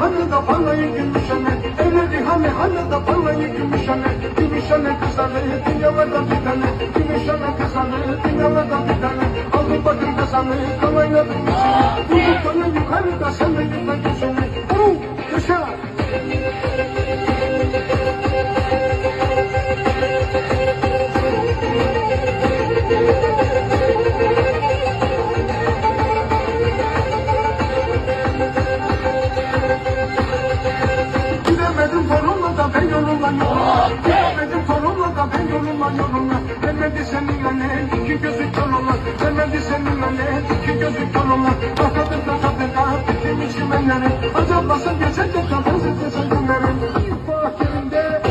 hanıda parlayı gümüşene Evleri hani hanıda parlayı gümüşene Gümüşene kızları dünyalardan bir tane. Gümüşene kızları dünyalardan bir tane. Aldım bakın kazanı kalayladım yüzünü Durduk bana yukarıda sen de gitme Gidemedim torunla da ben yolumla yolumla. Vermedi senin annen iki gözü kör olan Vermedi senin iki gözü kör olan Bakadır da tadır da bitirmişim ellerim. Acaba sen geçer de kadın zıtlısı günlerim Bahçelimde